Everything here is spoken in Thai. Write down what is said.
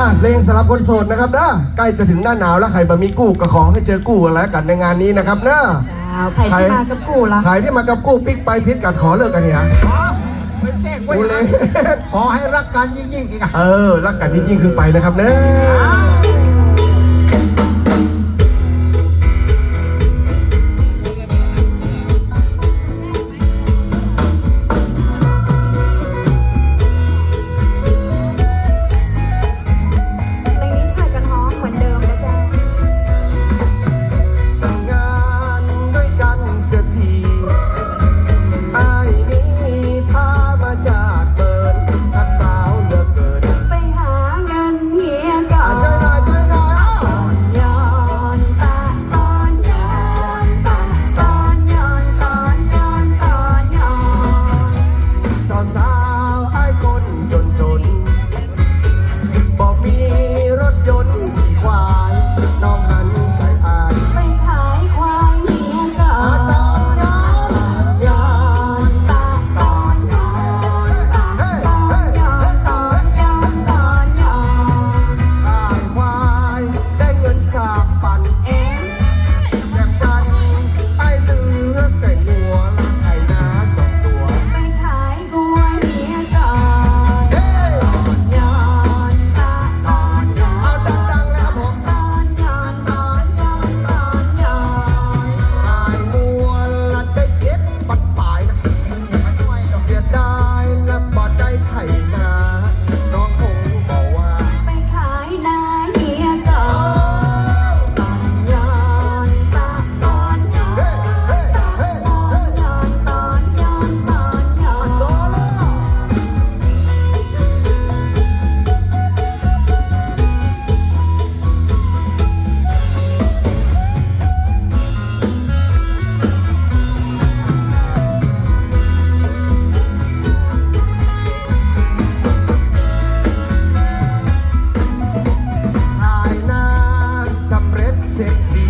อะเพลงสำหรับคนโสดนะครับนะใกล้จะถึงหน้าหนาวแล้วใครบะมีกู้ก็ขอให้เจอกู้กันแล้วกันในงานนี้นะครับนะเจ้าไผ่ที่มากับกูล่ะใครที่มากับกู้ปิ๊กไปพิษกัดขอเลิกกันเนี่ยไปแจ้งไว้กูเลยขอให้รักกันยิ่งๆอีกอะเออ รักกันยิ่งๆขึ้นไปนะครับเนอะ คนจน set